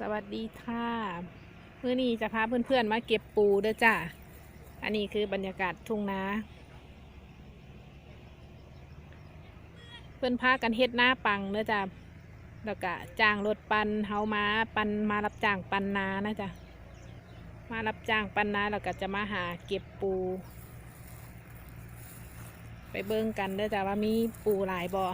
สวัสดีค่ะเมื่อนี้จะพาเพื่อนๆมาเก็บปูเด้อจ้าอันนี้คือบรรยากาศทุ่งนาเพื่อนพากันเฮ็ดหน้าปังเด้อจ้าแล้วก็จ้างรถปันเฮามาปันมารับจ้างปันนานะจ้ะ มารับจ้างปันนาแล้วก็จะมาหาเก็บปู ไปเบิ่งกันเด้อจ้าว่ามีปูหลายบ่อ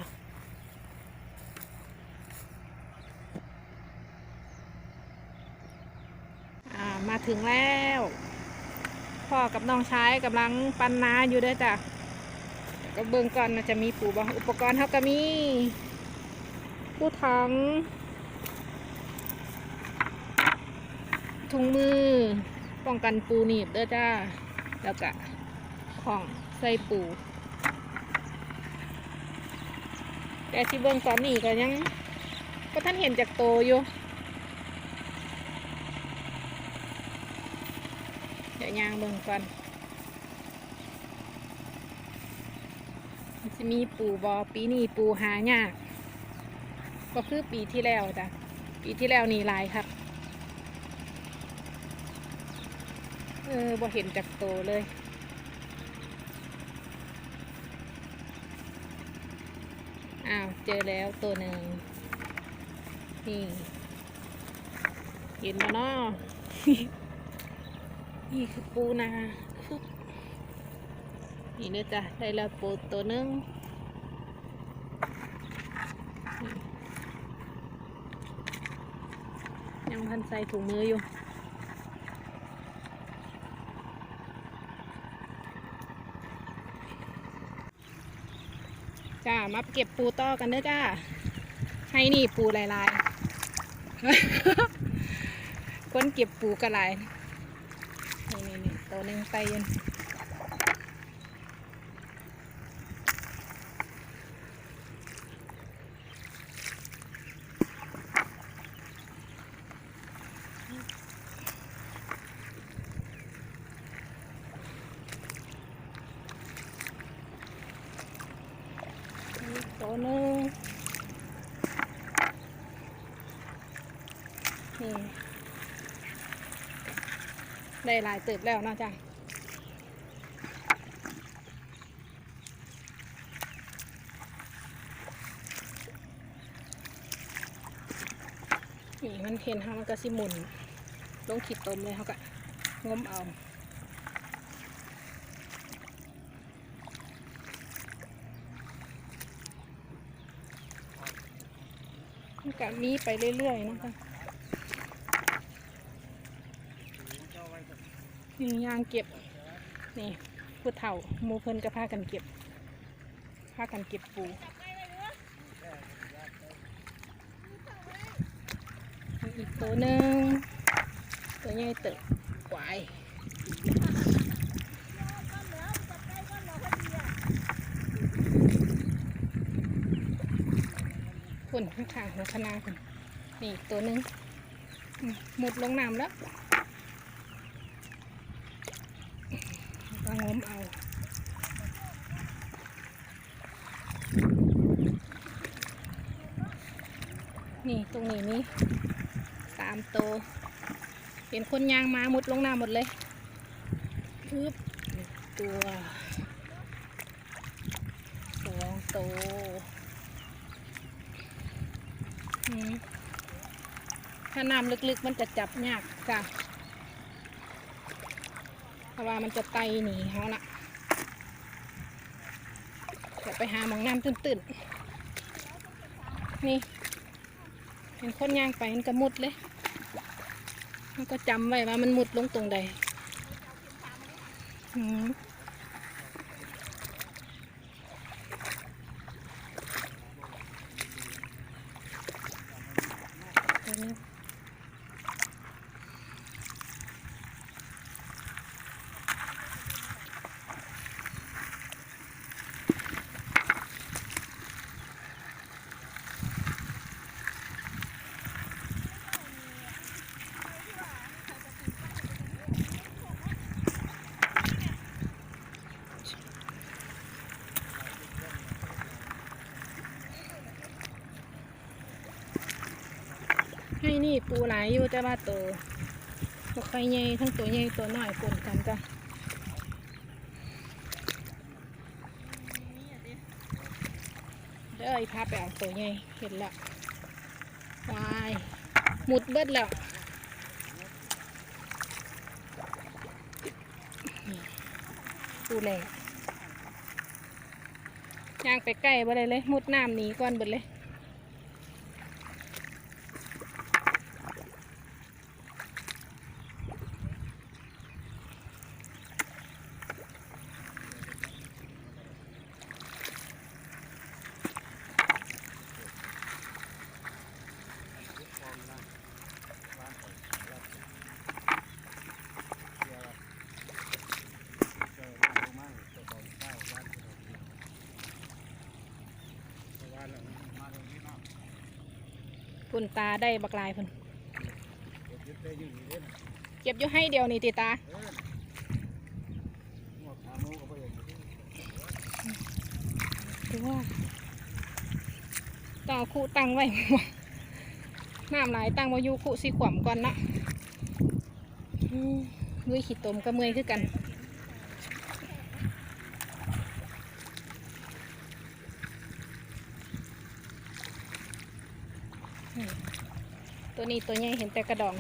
มาถึงแล้ว พ่อกับน้องชายกำลังปั้นนาอยู่เด้วยจ้ะก็เบิ่งก่อนนะจะมีปูบางอุปกรณ์เขาก็มีผู้ถัง ถุงมือ ป้องกันปูหนีบเด้อจ้า แล้วก็ของใส่ปู แต่ที่เบิ่งตอนนี้ก็ยังก็ท่านเห็นจากโตอยู่ เดี๋ ยวยางเบิ่งก่อนจะมีปูบอปีนี้ปูหายากก็คือปีที่แล้วจ้ะปีที่แล้วนี่ลายครับเออบ่เห็นจากโตเลยอ้าวเจอแล้วตัวหนึ่งนี่เห็นแล้วเนาะ นี่คือปูนาฟึบนี่เด้อจ้ะได้แล้วปูตัวนึงยังพันใส่ถุงมืออยู่จ้ามาเก็บปูต่อกันเด้อจ้า ให้นี่ปูลายๆคนเก็บปูกระหลาย หนึ่งไตเย็นตัวหนึ่งนี่ ได้หลายเติบแล้วนะจ้ะนี่มันเห็นเขามันก็สิหมุนลงขีดตมเลยเขาก็งมเอาก็มีไปเรื่อยๆนะจ้ะ นี่ยางเก็บ นี่ผู้เฒ่าหมูเพิ่นก็พากันเก็บพากันเก็บปูอีกตัวหนึ่งตัวใหญ่เติบกวายคุณข้างๆหัวคณะคุณนี่ตัวหนึ่งหมดลงน้ำแล้ว ก็งมเอานี่ตรงนี้นี่สามโต เห็นคนยางมามุดลงน้ำหมดเลยปึ๊บตัวสองโตถ้าน้ำลึกๆมันจะจับยากจ้ะ ราะว่ามันจะไตหนีเขานะเดี๋ยวไปหาหมองน้ำตื้นๆ นี่ เห็นคนย่างไปมันก็มุดเลยมันก็จำไว้ว่ามันมุดลงตรงใดอืม นี่ปูหลายอยู่แต่ว่าตัวบ่ค่อยใหญ่ทั้งตัวใหญ่ตัวน้อยปนกันจ้ะเด้อพาไปเอาตัวใหญ่เห็นแล้ววายหมุดเบิดแล้วปูแหล่ย่างไปใกล้บ่ได้เลยมุดน้ำหนีก่อนเบิดเลย คุณตาได้บักลายพุ่นเก็บอยู่ให้เดียวนี่ติตาคือว่าต่อคู่ตั้งไว้น้ำหลายตั้งมาอยู่คู่สีขวมก่อนนะอืมลุยขีดตมก็เมื่อยคือกัน ตัวนี้ตัวใหญ่เห็นแต่กระดอง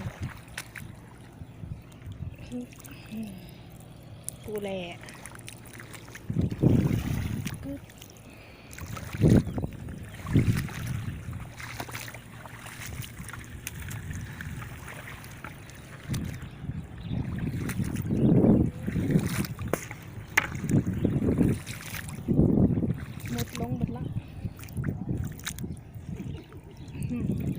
ปูแหละบหมดลงหมดละอืม อืม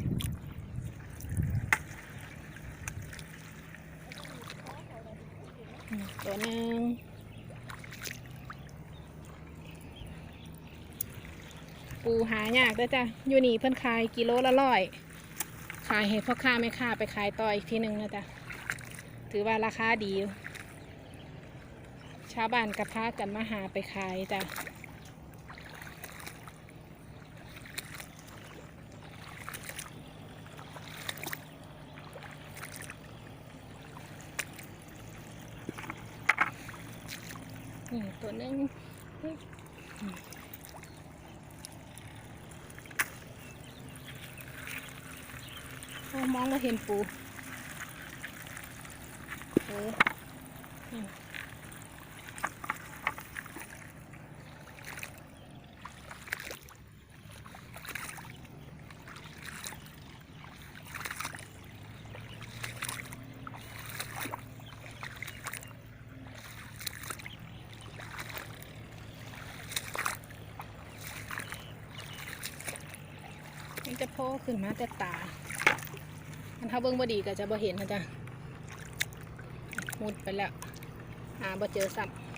ตัวหนึ่งปูหายากเด้อจ้ะอยู่นี่เพื่อนขายกิโลละร้อยขายเห้พ่อค้าแม่ค้าไปขายต่ออีกทีหนึ่งนะจ๊ะถือว่าราคาดี ชาวบ้านกระพากันมาหาไปขายจ้ะ นี่ตัวนึงมอ้มองก็เห็นปูเออ นจะโผล่ขึ้นมาแต่ตา มันถ้าเบิ้งบ่ดีก็จะบ่เห็นนะจ๊ะมุดไปแล้วหาบ่เจอซ้ำ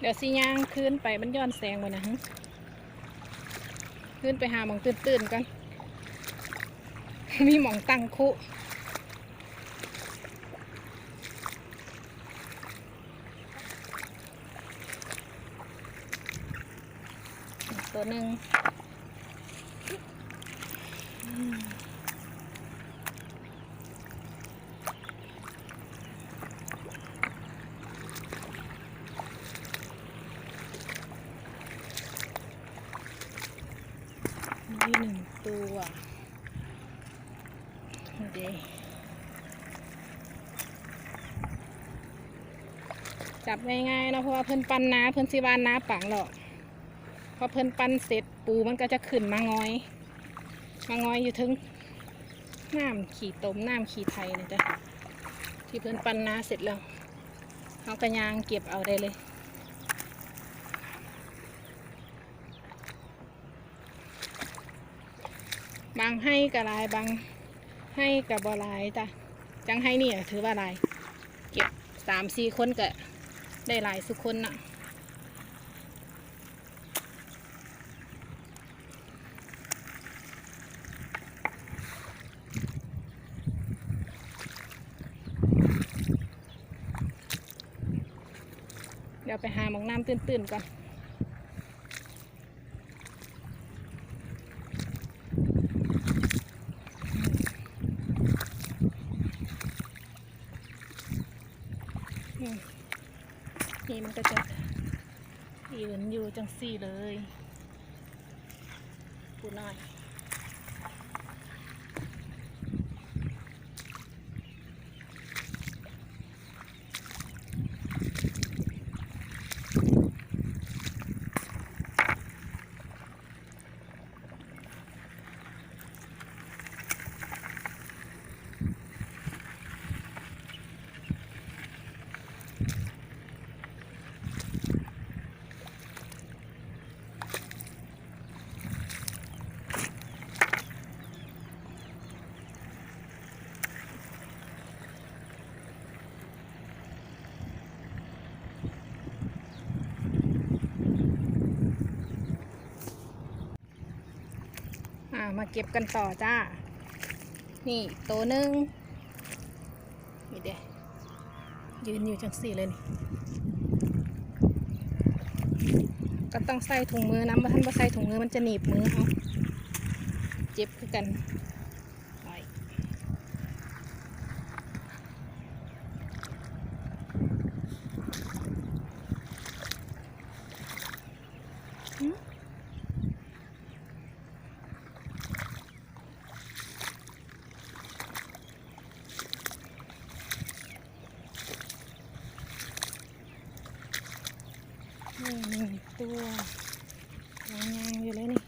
เดี๋ยวสิย่างขึ้นไปมันย้อนแสงไปนะฮะขึ้นไปหาหมองตื่นๆกัน มีหมองตังคุตัวหนึ่งนี่หนึ่งตัวเดจับ ง่ายๆนะเพราะว่าเพิ่นปั้นน้าเพิ่นสิวานน้าปังหรอกพอเพิ่นปั้นเสร็จปูมันก็จะขึ้นมางอยมางอยอยู่ถึงน้ำขี่ต้มน้ำขี่ไทยนะจ๊ะที่เพิ่นปั้นน้าเสร็จแล้วเขากระยางเก็บเอาได้เลยบางให้กับลายบางให้กับบอลายจ้ะจังให้นี่ถือว่าลาย เก็บสามสี่คนก็ ได้หลายสุคนนะ่ะเดี๋ยวไปหาหมองน้ำตื้นๆก่อน ซี่เลยปูน้อย อ่ามาเก็บกันต่อจ้า นี่ตัวหนึ่งนี่เด้ยืนอยู่จังสี่เลยนี่ก็ต้องใส่ถุงมือนะเมื่อท่านบ่ใส่ถุงมือมันจะหนีบมือเขาเจ็บคือกันไปหืม นี่หนึ่งตัววางยางอยู่เลยนี่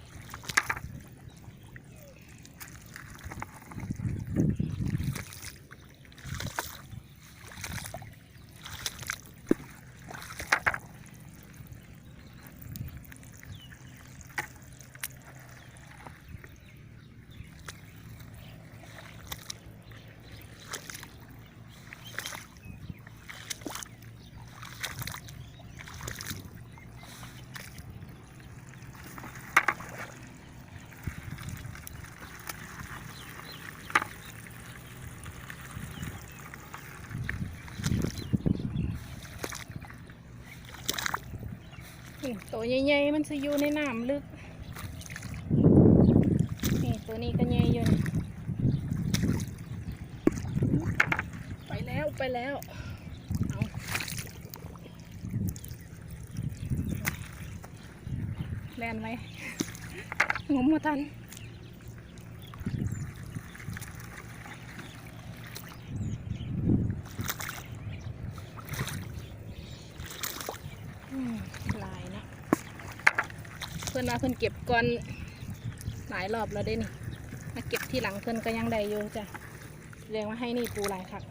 นี่ ตัวใหญ่ๆมันจะอยู่ในน้ำลึก นี่ตัวนี้ก็ใหญ่อยู่ไปแล้วไปแล้วแลนไหมงมมาทัน อืมหลายนะ เพื่อนว่าเพื่อนเก็บก่อนหลายรอบแล้วได้นี่ มาเก็บที่หลังเพื่อนก็ยังได้อยู่จ้ะแสดงว่าให้นี่ปูหลายคัก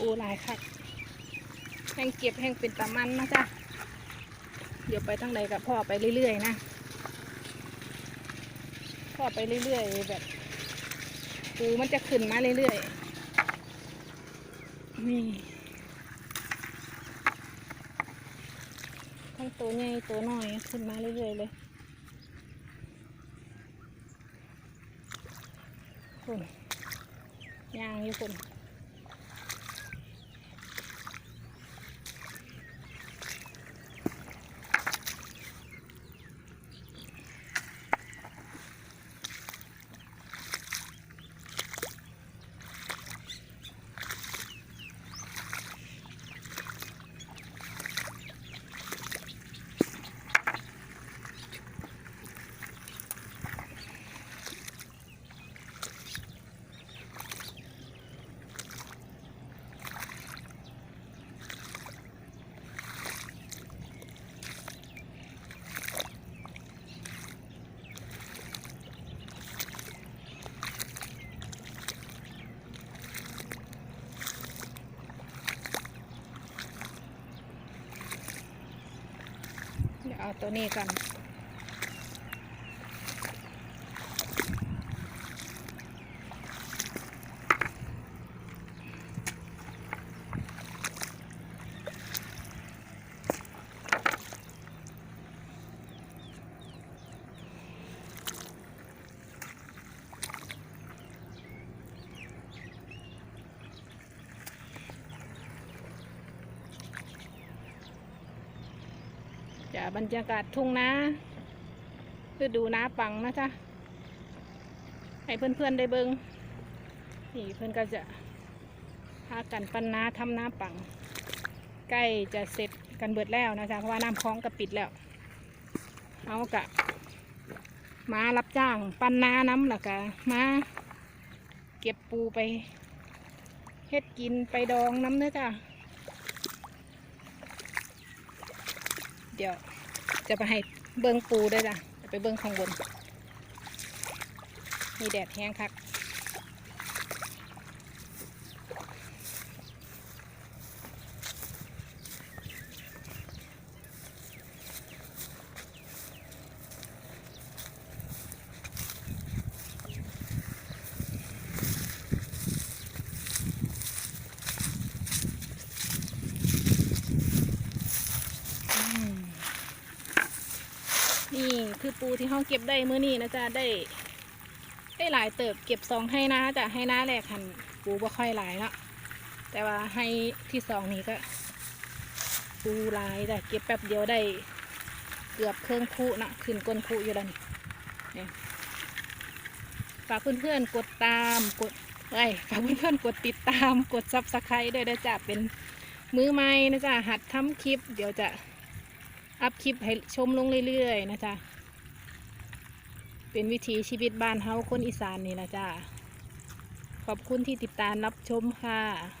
ปูหลายคักแห้งเก็บแห้งเป็นตามันนะจ๊ะเดี๋ยวไปทางใดกับพ่อไปเรื่อยๆนะพ่อไปเรื่อยๆแบบปูมันจะขึ้นมาเรื่อยๆนี่ทั้งตัวใหญ่ตัวน้อยขึ้นมาเรื่อยๆเลยคุณย่างอยู่คุณ เอาตัวนี้ก่อน บรรยากาศทุ่งนาฤดูนาปังนะจ๊ะให้เพื่อนๆได้เบิงนี่เพื่อนก็จะพากันปันนาทำนาปัง ใกล้จะเสร็จกันเบิดแล้วนะจ๊ะเพราะว่าน้ำคลองก็ปิดแล้วเอากะมารับจ้างปันนาน้ำแล้วก็มาเก็บปูไปเฮ็ดกินไปดองน้ำเนื้อจ้ะเดี๋ยว จะไปให้เบิ้งปูด้วยจ้ะจะไปเบิ้งข้างบน มีแดดแห้งคัก ปูที่ห้องเก็บได้มื้อนี้นะจ๊ะได้ ได้หลายเติบเก็บสองให้นะจ้ะให้น้าแรกหันปูบ่ค่อยหลายเนาะแต่ว่าให้ที่สองนี้ก็ ปูหลายจ้ะเก็บแป๊บเดียวได้เกือบเครื่องคุนะขึ้นก้นคุอยู่แล้วนี่นี่ยฝากเพื่อนๆกดตามกดเอ้ฝากเพื่อนๆกดติดตามกดซับสไครต์ด้วยนะจ๊ะเป็นมือใหม่นะจ๊ะหัดทำคลิป เดี๋ยวจะอัพคลิปให้ชมลงเรื่อยๆนะจ๊ะ เป็นวิถีชีวิตบ้านเฮาคนอีสานนี่ละจ้า ขอบคุณที่ติดตามรับชมค่ะ